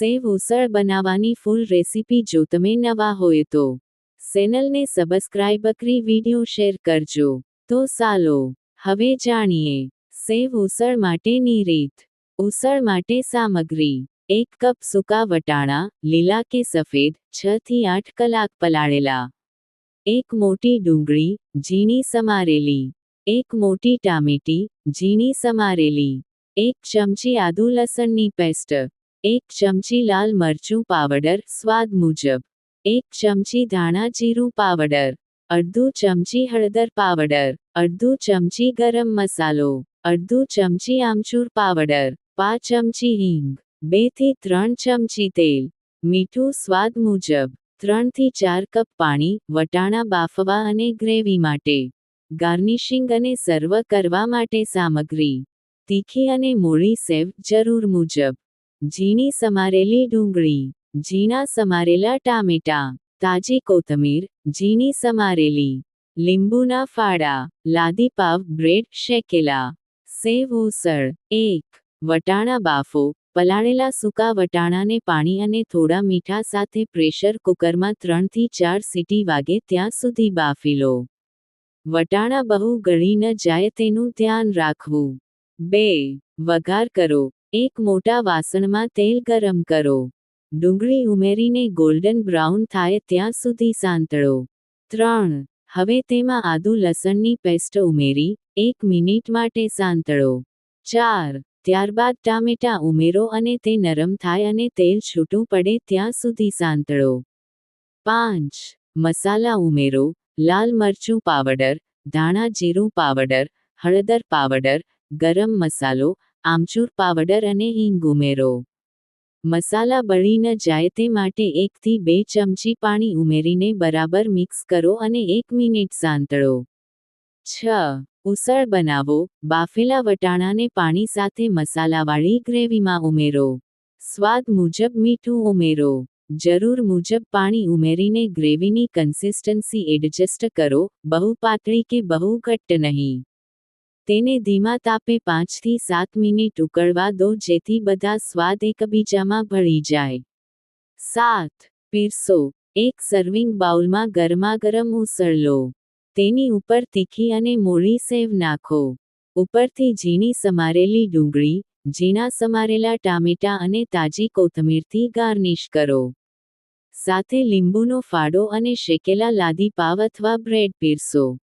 સેવ ઉસળ બનાવવાની ફૂલ રેસીપી જો તમે નવા હોય તો. ચેનલને સબસ્ક્રાઇબ કરી વીડિયો શેર કરજો. તો ચાલો, હવે જાણીએ, સેવ ઉસળ માટેની રીત. ઉસળ માટે સામગ્રી, એક કપ સૂકા વટાણા, લીલા કે સફેદ, છ થી આઠ કલાક પલાળેલા. એક મોટી ડુંગળી, ઝીણી સમારેલી. એક મોટી ટામેટી, ઝીણી સમારેલી. એક ચમચી આદુ લસણની પેસ્ટ. એક ચમચી લાલ મરચું પાવડર, સ્વાદ મુજબ. એક ચમચી ધાણા જીરું પાવડર, અડધું ચમચી હળદર પાવડર, અડધું ચમચી ગરમ મસાલો, અડધું ચમચી આમચૂર પાવડર, પાંચ ચમચી હિંગ, બેથી ત્રણ ચમચી તેલ, મીઠું સ્વાદ મુજબ, ત્રણથી ચાર કપ પાણી, વટાણા બાફવા અને ગ્રેવી માટે. ગાર્નિશિંગ અને સર્વ કરવા માટે સામગ્રી. તીખી અને મૂળી સેવ જરૂર મુજબ. ઝીણી સમારેલી ડુંગળી, ઝીણા સમારેલા ટામેટા, તાજી કોથમીર, ઝીણી સમારેલી, લીંબુના ફાડા લાદી પાવ બ્રેડ, શેકેલા, સેવ ઉસળ, એક, વટાણા બાફો, પલાળેલા સૂકા વટાણાને પાણી અને થોડા મીઠા સાથે પ્રેશર કુકરમાં ત્રણથી ચાર સીટી વાગે ત્યાં સુધી બાફી લો. વટાણા બહુ ગળી ન જાય તેનું ધ્યાન રાખવું. બે, વઘાર કરો. એક મોટા વાસણમાં તેલ ગરમ કરો. ડુંગળી ઉમેરીને ગોલ્ડન બ્રાઉન થાય ત્યાં સુધી સાંતળો. ત્રણ, હવે તેમાં આદુ લસણની પેસ્ટ ઉમેરી, એક મિનિટ માટે સાંતળો. ચાર, ત્યારબાદ ટામેટા ઉમેરો અને તે નરમ થાય અને તેલ છૂટું પડે ત્યાં સુધી સાંતળો. પાંચ, મસાલા ઉમેરો, લાલ મરચું પાવડર, ધાણા જીરું પાવડર, હળદર પાવડર, ગરમ મસાલો આમચૂર પાવડર અને હિંગ ઉમેરો. મસાલા બળી ન જાય તે માટે એકથી બે ચમચી પાણી ઉમેરીને બરાબર મિક્સ કરો અને એક મિનિટ સાંતળો. છ. ઉસળ બનાવો. બાફેલા વટાણાને પાણી સાથે મસાલાવાળી ગ્રેવીમાં ઉમેરો. સ્વાદ મુજબ મીઠું ઉમેરો. જરૂર મુજબ પાણી ઉમેરીને ગ્રેવીની કન્સિસ્ટન્સી એડજસ્ટ કરો. બહુ પાતળી કે બહુ ઘટ્ટ નહીં. તેને ધીમા તાપે પાંચથી સાત મિનિટ ઉકળવા દો જેથી બધા સ્વાદ એકબીજામાં ભળી જાય. સાત, પીરસો. એક સર્વિંગ બાઉલમાં ગરમાગરમ ઉસળ લો. તેની ઉપર તીખી અને મોળી સેવ નાખો. ઉપરથી ઝીણી સમારેલી ડુંગળી, ઝીણા સમારેલા ટામેટા અને તાજી કોથમીરથી ગાર્નિશ કરો. સાથે લીંબુનો ફાડો અને શેકેલા લાદી પાવ અથવા બ્રેડ પીરસો.